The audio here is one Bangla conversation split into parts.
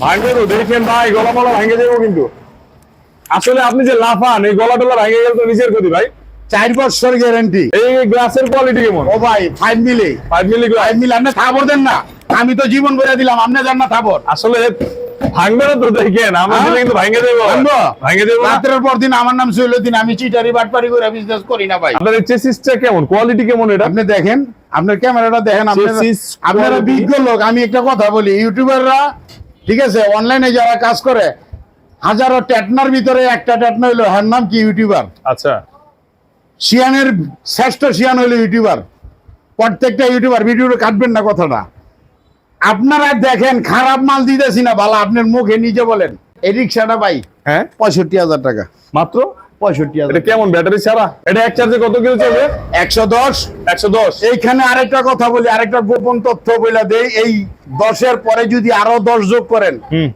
ভাঙবে তো দেখেন ভাই গলা মলা ভাঙে যাব কিন্তু। আসলে আপনি যে লাফান এই গলা টলা ভাঙে গেলে তো নিজের ক্ষতি ভাই। চার বছর গ্যারান্টি এই গ্লাসের কোয়ালিটি কেমন? ও ভাই ফাইভ মিলে ফাইভ মিলি ফাইভ মিলে আপনি থাবর দেন না। আমি তো জীবন করে দিলাম আপনি দেন না থাবর আসলে ভাঙবে না তো দেখেন আমার হ্যাঁ? কিন্তু ভাঙে দেবো? ভাঙে দেবো পর দিন আমার নাম সৈলুদ্দিন আমি চিটারি বাটপারি করে বিজনেস করি না ভাই। আপনার চেসিসটা কেমন? কোয়ালিটি কেমন এটা? আপনি দেখেন আপনার ক্যামেরাটা দেখেন আপনারা আপনারা বিজ্ঞ লোক আমি একটা কথা বলি ইউটিউবাররা ঠিক আছে অনলাইনে যারা কাজ করে হাজারো ট্যাটনার ভিতরে একটা ট্যাটনা হইল হার নাম কি ইউটিউবার? আচ্ছা। শিয়ানের শ্রেষ্ঠ শিয়ান হইল ইউটিউবার। প্রত্যেকটা ইউটিউবার ভিডিও কাটবেন না কথাটা। আপনারা দেখেন খারাপ মাল দিতেছি না ভালো আপনার মুখে নিজে বলেন। এই রিক্সাটা ভাই হ্যাঁ? পঁয়ষট্টি হাজার টাকা। মাত্র? পঁয়ষট্টি হাজার কেমন ব্যাটারি ছাড়া? এটা এক চার্জে কত কিলো চলবে? একশো দশ। একশো দশ। এইখানে আরেকটা কথা বলি আরেকটা গোপন তথ্য বলে দেই এই দশের পরে যদি আরও দশ যোগ করেন হুম।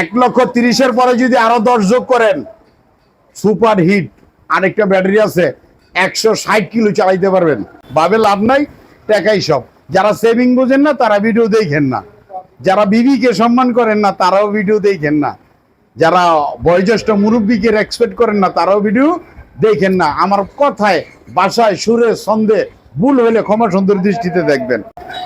এক লক্ষ তিরিশের পরে যদি আরও দশ যোগ করেন সুপার হিট। আরেকটা ব্যাটারি আছে একশো ষাট কিলো চালাইতে পারবেন। ভাবে লাভ নাই টাকাই সব। যারা সেভিং বোঝেন না তারা ভিডিও দেখেন না। যারা বিবিকে সম্মান করেন না তারাও ভিডিও দেখেন না। যারা বয়োজ্যেষ্ঠ মুরব্বীকে রেসপেক্ট করেন না, তারাও ভিডিও দেখেন না। আমার কথায়, বাসায় সুরে ছন্দে ভুল হলে ক্ষমা সুন্দর দৃষ্টিতে দেখবেন।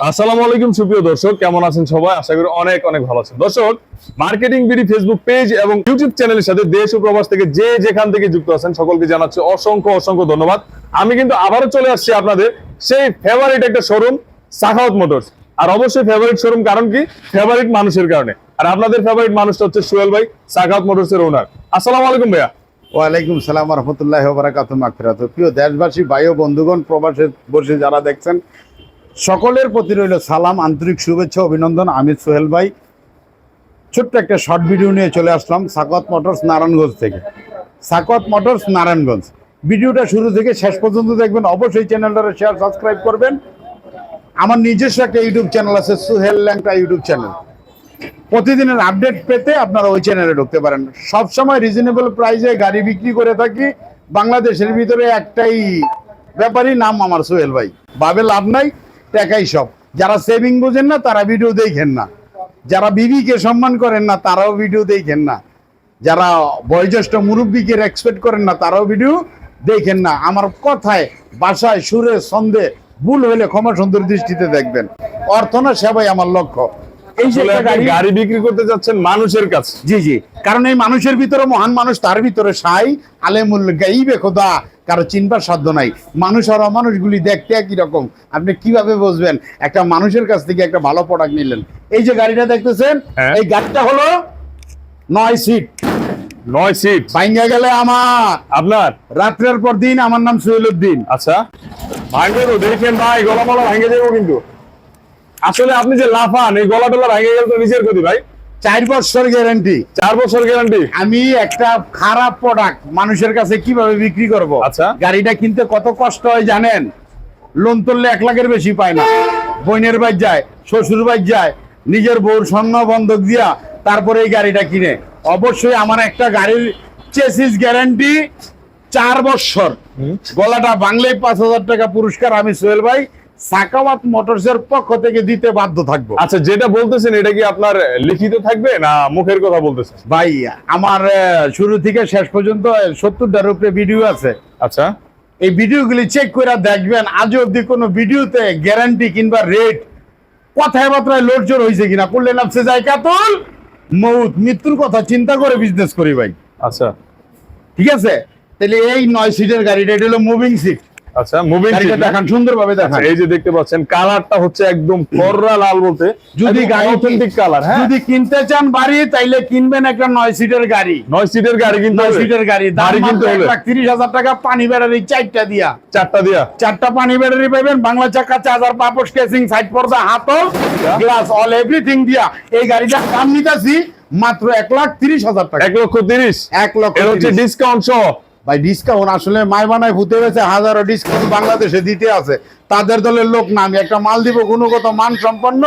আসসালামু আলাইকুম, সুপ্রিয় দর্শক। কেমন আছেন সবাই? আশা করি অনেক অনেক ভালো আছেন। দর্শক মার্কেটিং বিডি ফেসবুক পেজ এবং ইউটিউব চ্যানেলের সাথে দেশ ও প্রবাস থেকে যে যেখান থেকে যুক্ত আছেন, সকলকে জানাচ্ছি অসংখ্য অসংখ্য ধন্যবাদ। আমি কিন্তু আবারও চলে আসছি আপনাদের সেই ফেভারিট একটা শোরুম সাখাওয়াত মোটরস আর অবশ্যই ফেভারিট শোরুম কারণ কি? ফেভারিট মানুষের কারণে। আর আপনাদের ফেভারিট মানুষটা হচ্ছে সোহেল ভাই, সাখাওয়াত মোটরস এর ওনার আসসালামু আলাইকুম ভাইয়া। ওয়ালাইকুম সালাম রহমতুল্লাহ বারাকাত মাগফিরাত। প্রিয় দেশবাসী, ভাই ও বন্ধুগণ, প্রবাসে বসে যারা দেখছেন, সকলের প্রতি রইল সালাম, আন্তরিক শুভেচ্ছা, অভিনন্দন। আমি সোহেল ভাই। ছোট্ট একটা শর্ট ভিডিও নিয়ে চলে আসলাম সাকত মোটরস নারায়ণগঞ্জ থেকে। সাকত মোটরস নারায়ণগঞ্জ। ভিডিওটা শুরু থেকে শেষ পর্যন্ত দেখবেন। অবশ্যই চ্যানেলটা শেয়ার সাবস্ক্রাইব করবেন। আমার নিজস্ব একটা ইউটিউব চ্যানেল আছে, সুহেল ল্যাংটা ইউটিউব চ্যানেল প্রতিদিনের আপডেট পেতে আপনারা ওই চ্যানেলে ঢুকতে পারেন। সব সময় রিজনেবল প্রাইসে গাড়ি বিক্রি করে থাকি। বাংলাদেশের ভিতরে একটাই ব্যাপারই নাম আমার সোহেল ভাই। ভাবে লাভ নাই, টাকাই সব। যারা সেভিং বোঝেন না, তারা ভিডিও দেখেন না। যারা বিবিকে সম্মান করেন না, তারাও ভিডিও দেখেন না। যারা বয়োজ্যেষ্ঠ মুরব্বীকে রেসপেক্ট করেন না, তারাও ভিডিও দেখেন না। আমার কথায়, বাসায়, সুরে, ছন্দে ভুল হলে ক্ষমা সুন্দর দৃষ্টিতে দেখবেন। অর্থ না সেবাই আমার লক্ষ্য। গাড়ি বিক্রি করতে যাচ্ছেন মানুষের কাছে। জি জি। কারণ এই মানুষের ভিতরে মহান মানুষ তার ভিতরে সাই আলেমুল গাইবে খোদা। কারও চিনবার সাধ্য নাই। মানুষ আর অমানুষগুলি দেখতে একই রকম। আপনি কীভাবে বুঝবেন? একটা মানুষের কাছ থেকে একটা ভালো প্রোডাক্ট নিলেন। এই যে গাড়িটা দেখতেছেন হ্যাঁ। এই গাড়িটা হলো নয় সিট। নয় সিট। ভাঙ্গা গেলে আমার। আপনার? রাত্রের পর দিন আমার নাম সুহেলুদ্দিন আচ্ছা। ভাঙবে তো দেখেন ভাই গলা মলা ভাঙে যাব কিন্তু। আসলে আপনি যে লাফান এই গলা টলা ভাঙে গেলে তো নিজের ক্ষতি ভাই। চার বছর গ্যারান্টি চার বছর গ্যারান্টি আমি একটা খারাপ প্রোডাক্ট মানুষের কাছে কীভাবে বিক্রি করব? আচ্ছা। গাড়িটা কিনতে কত কষ্ট হয় জানেন? লোন তুললে এক লাখের বেশি পায় না। বোনের বাড়ি যায় শ্বশুর বাড়ি যায় নিজের বউর স্বর্ণ বন্ধক দিয়া তারপরে এই গাড়িটা কিনে। অবশ্যই আমার একটা গাড়ির চেসিস গ্যারান্টি চার বছর। গলাটা বাংলায় পাঁচ হাজার টাকা পুরস্কার আমি সোহেল ভাই। সাকাওয়াত মোটরসের পক্ষ থেকে দিতে বাধ্য থাকব। আচ্ছা যেটা বলতেছেন এটা কি আপনার লিখিত থাকবে না মুখের কথা বলতেছেন? ভাই আমার শুরু থেকে শেষ পর্যন্ত সত্তরটার উপরে ভিডিও আছে। আচ্ছা। এই ভিডিওগুলি চেক করে দেখবেন আজ অব্দি কোনো ভিডিওতে গ্যারান্টি কিংবা রেট কথায় বার্তায় লোডজোর হয়েছে কিনা। করলে নামছে যায় কাতল মৌত মৃত্যুর কথা চিন্তা করে বিজনেস করি ভাই। আচ্ছা। ঠিক আছে? তাহলে এই নয় সিটের গাড়িটা এটা হলো মুভিং সিট আচ্ছা মুভিং গাড়িটা দেখান সুন্দরভাবে দেখান। এই যে দেখতে পাচ্ছেন কালারটা হচ্ছে একদম লাল বলতে। যদি গাড়ি অথেন্টিক কালার হ্যাঁ? যদি কিনতে চান বাড়ি তাইলে কিনবেন একটা সিটের গাড়ি। সিটের গাড়ি কিন্তু সিটের গাড়ি। দাম কিনতে মাত্র এক হলে লাখ তিরিশ হাজার টাকা পানি ব্যাটারি চারটা দিয়া। চারটা দিয়া? চারটা পানি ব্যাটারি পাবেন বাংলা চাকা চার্জার পাপোশ কেসিং সাইড পর্দা হাতল গ্লাস অল এভরিথিং দিয়া। এই গাড়িটার দাম নিতেছি মাত্র এক লাখ তিরিশ হাজার টাকা। এক লক্ষ তিরিশ? এক লক্ষ এর হচ্ছে ডিসকাউন্ট সহ। ভাই ডিসকাউন্ট আসলে মায় বানায় ভূতে গেছে হাজারো ডিসকাউন্ট বাংলাদেশে দিতে আছে। তাদের দলের লোক না আমি একটা মাল দিব গুণগত মান সম্পন্ন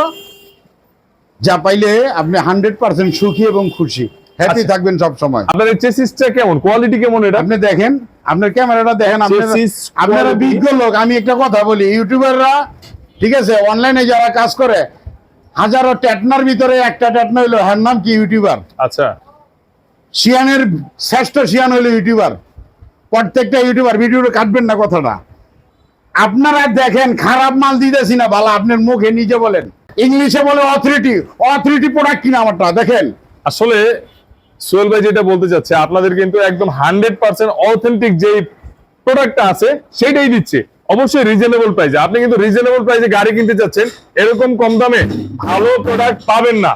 যা পাইলে আপনি হান্ড্রেড পার্সেন্ট সুখী এবং খুশি। হ্যাপি আচ্ছা। থাকবেন সব সময় আপনার চেসিসটা কেমন? কোয়ালিটি কেমন এটা? আপনি দেখেন আপনার ক্যামেরাটা দেখেন আপনারা- বিজ্ঞ লোক আমি একটা কথা বলি ইউটিউবাররা ঠিক আছে অনলাইনে যারা কাজ করে হাজারো টেটনার ভিতরে একটা টেটনা হইল হ্যার নাম কি ইউটিউবার? আচ্ছা। শিয়ানের শ্রেষ্ঠ শিয়ান হইল ইউটিউবার। প্রত্যেকটা ইউটিউবার ভিডিওটা কাটবেন না কথাটা। আপনারা দেখেন, খারাপ মাল দিতেছি না বালা, আপনার মুখে নিজে বলেন। ইংলিশে বলে অথরিটি অথরিটি প্রোডাক্ট কিনা আমারটা, দেখেন। আসলে সোহেল ভাই যেটা বলতে চাচ্ছে, আপনাদের কিন্তু একদম হান্ড্রেড পার্সেন্ট অথেন্টিক যে প্রোডাক্টটা আছে, সেটাই দিচ্ছে। অবশ্যই রিজনেবল প্রাইসে আপনি কিন্তু রিজনেবল প্রাইসে গাড়ি কিনতে চাচ্ছেন, এরকম কম দামে ভালো প্রোডাক্ট পাবেন না।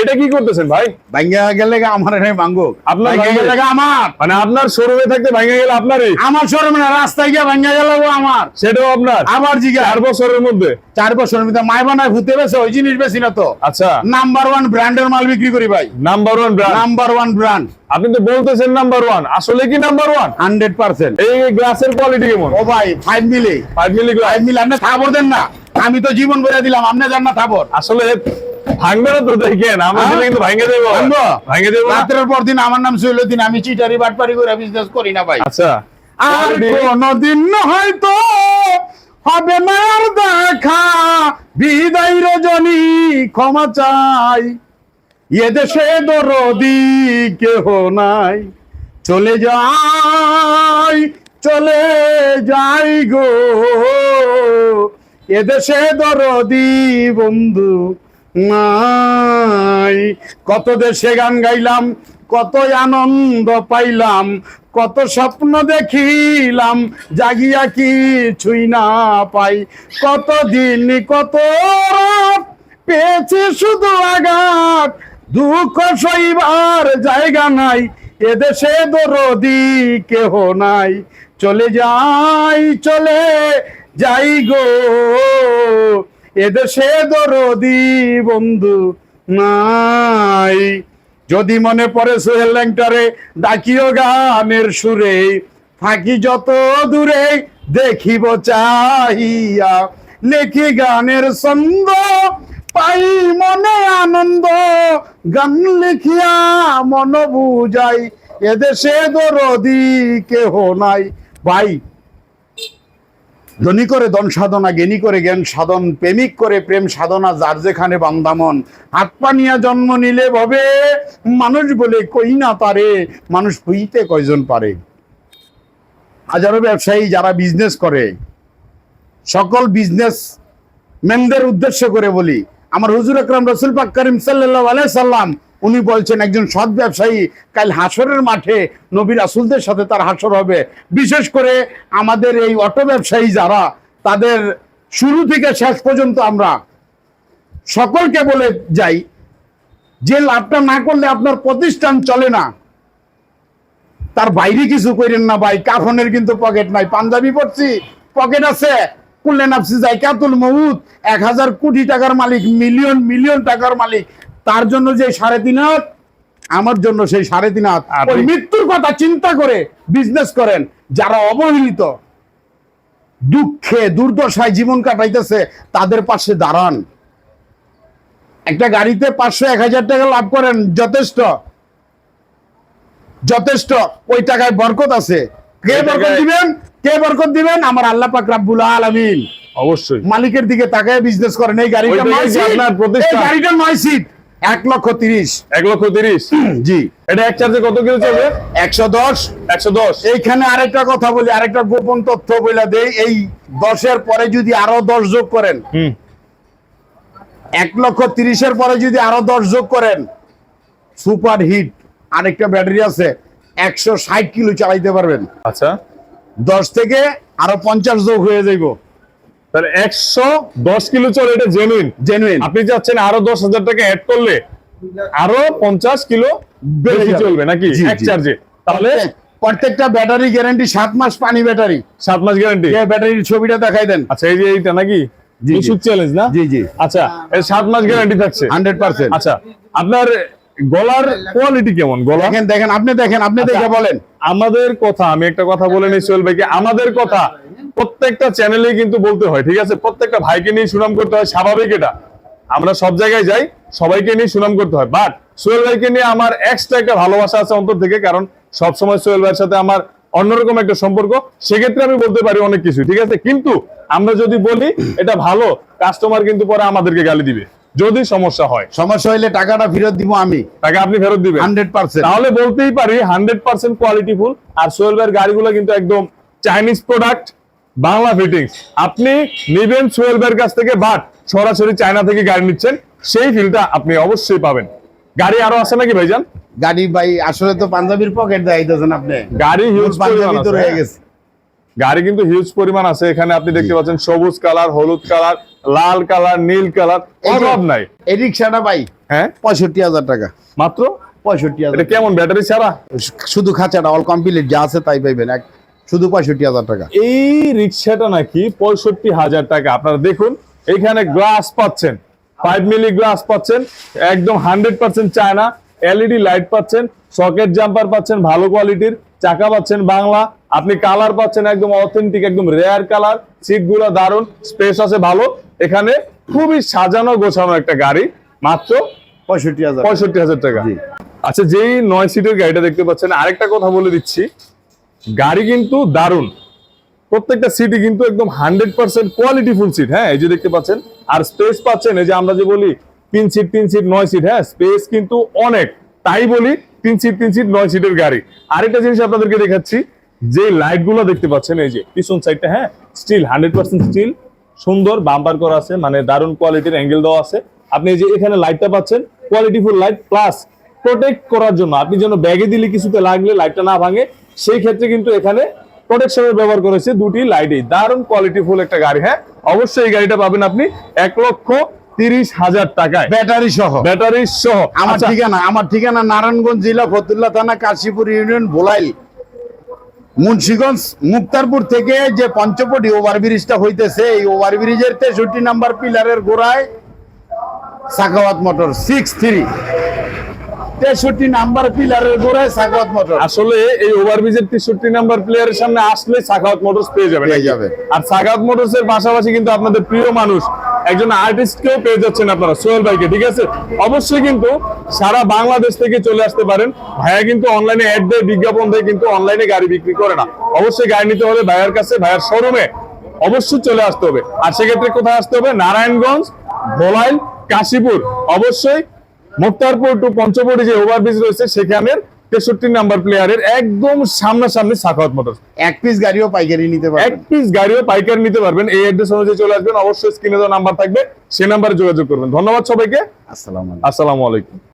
এটা কি করতেছেন ভাই? ভাঙ্গা গেলে আমার এখানে ভাঙ্গো। আপনার গেলে আমার। মানে আপনার শোরুমে থাকতে ভেঙে গেলে আপনারই? আমার শোরুম না রাস্তায় গিয়ে ভাঙ্গা গেল আমার। সেটাও আপনার? আবার জিগা। চার বছরের মধ্যে? চার বছরের মধ্যে মাই বানায় ভূতে বেছে ওই জিনিস বেশি না তো। আচ্ছা। নাম্বার ওয়ান ব্র্যান্ডের মাল বিক্রি করি ভাই। Number one brand number one brand আপনি তো বলতেছেন নাম্বার ওয়ান আসলে কি নাম্বার ওয়ান হান্ড্রেড পার্সেন্ট এই গ্লাসের কোয়ালিটি কেমন? ও ভাই five milli five milli five milli আপনি থাবর দেন না। আমি তো জীবন বলে দিলাম আপনি জান না থাবর। আসলে ভাঙবে না তো দেখেন আমরা হ্যাঁ? দিলে কিন্তু ভাঙে দেবো? ভাঙে দেবো রাত্রের পর দিন আমার নাম সৈলুদ্দিন আমি চিটারি বাটপারি করে বিজনেস করি না ভাই। আচ্ছা। আর কোনদিন হয়তো হবে না আর দেখা। বিদায় রজনী ক্ষমা চাই। এদেশে দরদি কেহ নাই। চলে যাই চলে যাই গো। এদেশে দরদি বন্ধু নাই। কত দেশে গান গাইলাম কত আনন্দ পাইলাম, কত স্বপ্ন দেখিলাম, জাগিয়া কি ছুই না পাই। কত দিন কত পেয়েছি শুধু আঘাত, দুঃখ সইবার জায়গা নাই এদেশে দরদি কেহ নাই। চলে যাই চলে যাই গো। এদেশে দরদি বন্ধু নাই। যদি মনে পড়ে সোহেল ল্যাংটারে, ডাকিও গানের সুরে। ফাঁকি যত দূরে দেখিব চাহিয়া লেখি গানের ছন্দ, পাই মনে আনন্দ। গান লিখিয়া মন বুঝাই এদেশে দরদি কেহ নাই। ভাই ধনী করে দন সাধনা জ্ঞানী করে জ্ঞান সাধন, প্রেমিক করে প্রেম সাধনা, যার যেখানে বান্দামন। হাত পানিয়া জন্ম নিলে ভবে, মানুষ বলে, কই না পারে? মানুষ হইতে কয়জন পারে? হাজারো ব্যবসায়ী যারা বিজনেস করে, সকল বিজনেস ম্যানদের উদ্দেশ্য করে বলি। আমার হুজুর আকরাম রসুল পাক করিম সাল্লাহ আলাই সাল্লাম উনি বলছেন, একজন সৎ ব্যবসায়ী, কাল হাসরের মাঠে নবী রাসুলদের সাথে তার হাসর হবে। বিশেষ করে আমাদের এই অটো ব্যবসায়ী যারা, তাদের শুরু থেকে শেষ পর্যন্ত আমরা সকলকে বলে যাই, যে লাভটা না করলে আপনার প্রতিষ্ঠান চলে না। তার বাইরে কিছু করেন না ভাই, কাফনের কিন্তু পকেট নাই। পাঞ্জাবি পড়ছি পকেট আছে। কুল্লে নাফসি জাইকাতুল মহুদ এক হাজার কোটি টাকার মালিক, মিলিয়ন মিলিয়ন টাকার মালিক। তার জন্য যে সাড়ে তিন হাত আমার জন্য সেই সাড়ে তিন হাত। ওই মৃত্যুর কথা চিন্তা করে বিজনেস করেন যারা অবহেলিত দুঃখে দুর্দশায় জীবন কাটাইতেছে তাদের পাশে দাঁড়ান। একটা গাড়িতে পাঁচশো এক হাজার টাকা লাভ করেন যথেষ্ট। যথেষ্ট। ওই টাকায় বরকত আছে। কে বরকত দিবেন? কে বরকত দিবেন? আমার আল্লাহ পাক রাব্বুল আলামিন। অবশ্যই। মালিকের দিকে তাকায় বিজনেস করেন। এই গাড়িটা নয় সিট গাড়িটা নয় সিট এক লক্ষ তিরিশ। এক লক্ষ তিরিশ? জি। এটা এক চার্জে কত কিলো চলবে? একশো দশ। একশো দশ। এইখানে আরেকটা কথা বলি আরেকটা গোপন তথ্য বলে দেই এই দশের পরে যদি আরও দশ যোগ করেন হুম। এক লক্ষ তিরিশের পরে যদি আরও দশ যোগ করেন সুপার হিট। আরেকটা ব্যাটারি আছে একশো ষাট কিলো চালাইতে পারবেন। আচ্ছা। দশ থেকে আরও পঞ্চাশ যোগ হয়ে যাইব। তাহলে একশো দশ কিলো চলে এটা জেনুইন জেনুইন আপনি চাচ্ছেন আরও দশ হাজার টাকা অ্যাড করলে আরও পঞ্চাশ কিলো বেশি চলবে নাকি? এক চার্জে তাহলে প্রত্যেকটা ব্যাটারি গ্যারান্টি সাত মাস পানি ব্যাটারি সাত মাস গ্যারান্টি ব্যাটারির ছবিটা দেখাই দেন। আচ্ছা এই যে এইটা নাকি। চ্যালেঞ্জ না? জি জি। আচ্ছা সাত মাস গ্যারান্টি থাকছে। হান্ড্রেড পার্সেন্ট আচ্ছা আপনার গলার কোয়ালিটি কেমন? গলা? দেখেন দেখেন আপনি দেখেন আপনি আচ্ছা। দেখে বলেন। আমাদের কথা আমি একটা কথা বলে নিই সোহেল ভাইকে। আমাদের কথা প্রত্যেকটা চ্যানেলে কিন্তু বলতে হয় ঠিক আছে? প্রত্যেকটা ভাইকে নিয়ে সুনাম করতে হয় স্বাভাবিক এটা। আমরা সব জায়গায় যাই সবাইকে নিয়ে সুনাম করতে হয়। বাট সোহেল ভাইকে নিয়ে আমার এক্সট্রা একটা ভালোবাসা আছে অন্তর থেকে কারণ সবসময় সোহেল ভাইয়ের সাথে আমার অন্যরকম একটা সম্পর্ক। সেক্ষেত্রে আমি বলতে পারি অনেক কিছু ঠিক আছে? কিন্তু আমরা যদি বলি এটা ভালো কাস্টমার কিন্তু পরে আমাদেরকে গালি দিবে। যদি সমস্যা হয়। সমস্যা হইলে টাকাটা ফেরত দিব আমি। তাকে আপনি ফেরত দিবেন। হান্ড্রেড পার্সেন্ট তাহলে বলতেই পারি হান্ড্রেড পার্সেন্ট কোয়ালিটিফুল আর সোহেল ভাইয়ের গাড়িগুলো কিন্তু একদম চাইনিজ প্রোডাক্ট বাংলা ফিটিংস আপনি নিবেন সোহেল ভাইয়ের কাছ থেকে বাট সরাসরি চায়না থেকে গাড়ি নিচ্ছেন সেই ফিলটা আপনি অবশ্যই পাবেন। গাড়ি আরও আছে নাকি ভাইজান? গাড়ি ভাই আসলে তো পাঞ্জাবির পকেট দেখাইতেছেন আপনি। গাড়ি হিউজ পাঞ্জাবি তো রয়ে গেছে। গাড়ি কিন্তু হিউজ পরিমাণ আছে। এখানে আপনি দেখতে পাচ্ছেন সবুজ কালার হলুদ কালার। লাল কালার নীল কালার অভাব নাই। এই রিক্সাটা ভাই হ্যাঁ? পঁয়ষট্টি হাজার টাকা। মাত্র? পঁয়ষট্টি হাজার এটা কেমন ব্যাটারি ছাড়া? শুধু খাঁচাটা অল কমপ্লিট যা আছে তাই পাইবেন। এক শুধু পঁয়ষট্টি হাজার টাকা। এই রিক্সাটা নাকি পঁয়ষট্টি হাজার টাকা। আপনারা দেখুন এখানে গ্লাস পাচ্ছেন। ফাইভ মিলি গ্লাস পাচ্ছেন। একদম hundred percent China. LED light পাচ্ছেন। সকেট জাম্পার পাচ্ছেন ভালো কোয়ালিটির চাকা পাচ্ছেন বাংলা। আপনি কালার পাচ্ছেন একদম অথেন্টিক একদম রেয়ার কালার সিটগুলো দারুণ স্পেস আছে ভালো। এখানে খুবই সাজানো গোছানো একটা গাড়ি মাত্র পঁয়ষট্টি হাজার পঁয়ষট্টি হাজার টাকা। আচ্ছা যেই নয় সিটের গাড়িটা দেখতে পাচ্ছেন আরেকটা কথা বলে দিচ্ছি। গাড়ি কিন্তু দারুণ। প্রত্যেকটা সিটই কিন্তু একদম হান্ড্রেড পার্সেন্ট কোয়ালিটিফুল সিট হ্যাঁ এই যে দেখতে পাচ্ছেন। আর স্পেস পাচ্ছেন এই যে আমরা যে বলি তিন সিট তিন সিট নয় সিট হ্যাঁ স্পেস কিন্তু অনেক। তাই বলি তিন সিট তিন সিট নয় সিটের গাড়ি। আরেকটা জিনিস আপনাদেরকে দেখাচ্ছি যে লাইটগুলো দেখতে পাচ্ছেন এই যে পিছন সাইডটা হ্যাঁ স্টিল হান্ড্রেড পার্সেন্ট স্টিল সুন্দর বাম্পার করা আছে মানে দারুণ কোয়ালিটির অ্যাঙ্গেল দেওয়া আছে। আপনি এই যে এখানে লাইটটা পাচ্ছেন কোয়ালিটিফুল লাইট প্লাস প্রোটেক্ট করার জন্য আপনি যেন ব্যাগে দিলে কিছুতে লাগলে লাইটটা না ভাঙে সেই ক্ষেত্রে কিন্তু এখানে প্রোটেকশনের ব্যবহার করেছে দুটি লাইটই দারুণ কোয়ালিটিফুল একটা গাড়ি হ্যাঁ অবশ্যই এই গাড়িটা পাবেন আপনি এক লক্ষ তিরিশ হাজার টাকায়। ব্যাটারি সহ। ব্যাটারি সহ। আমার আচ্ছা, ঠিকানা আমার ঠিকানা নারায়ণগঞ্জ জেলা ফতুল্লা থানা কাশীপুর ইউনিয়ন ভোলাইল। মুন্সিগঞ্জ, মুক্তারপুর থেকে যে পঞ্চপটি ওভারব্রিজটা হইতেছে, এই ওভারব্রিজের তেষট্টি নাম্বার পিলারের গোড়ায় সাকাওয়াত মোটর সিক্স থ্রি তেষট্টি নাম্বার পিলারের গোড়ায় সাখাওয়াত মোটর। আসলে এই ওভারব্রিজের তেষট্টি নাম্বার প্লেয়ারের সামনে আসলে সাখাওয়াত মোটরস পেয়ে যাবেন পেয়ে যাবে। আর সাখাওয়াত মোটরস এর পাশাপাশি কিন্তু আপনাদের প্রিয় মানুষ একজন আর্টিস্ট কেও পেয়ে যাচ্ছেন আপনারা সোহেল ভাইকে ঠিক আছে? অবশ্যই কিন্তু সারা বাংলাদেশ থেকে চলে আসতে পারেন। ভাইয়া কিন্তু অনলাইনে অ্যাড দেয় বিজ্ঞাপন দেয় কিন্তু অনলাইনে গাড়ি বিক্রি করে না। অবশ্যই গাড়ি নিতে হলে ভাইয়ার কাছে ভাইয়ার শোরুমে অবশ্যই চলে আসতে হবে। আর সেক্ষেত্রে কোথায় আসতে হবে? নারায়ণগঞ্জ ভোলাইল কাশীপুর। অবশ্যই মুক্তারপুর টু পঞ্চবড়ি যে ওভারব্রিজ রয়েছে সেখানের তেষট্টি নাম্বার প্লেয়ারের একদম সামনাসামনি সাখাওয়াত মোটর এক পিস গাড়িও পাইকারি নিতে পারবেন। এক পিস গাড়িও পাইকারি নিতে পারবেন। এই অ্যাড্রেস অনুযায়ী চলে আসবেন। অবশ্যই স্ক্রিনে দেওয়া নাম্বার থাকবে। সেই নাম্বারে যোগাযোগ করবেন। ধন্যবাদ সবাইকে। আসসালামু আলাইকুম। আসসালামু আলাইকুম।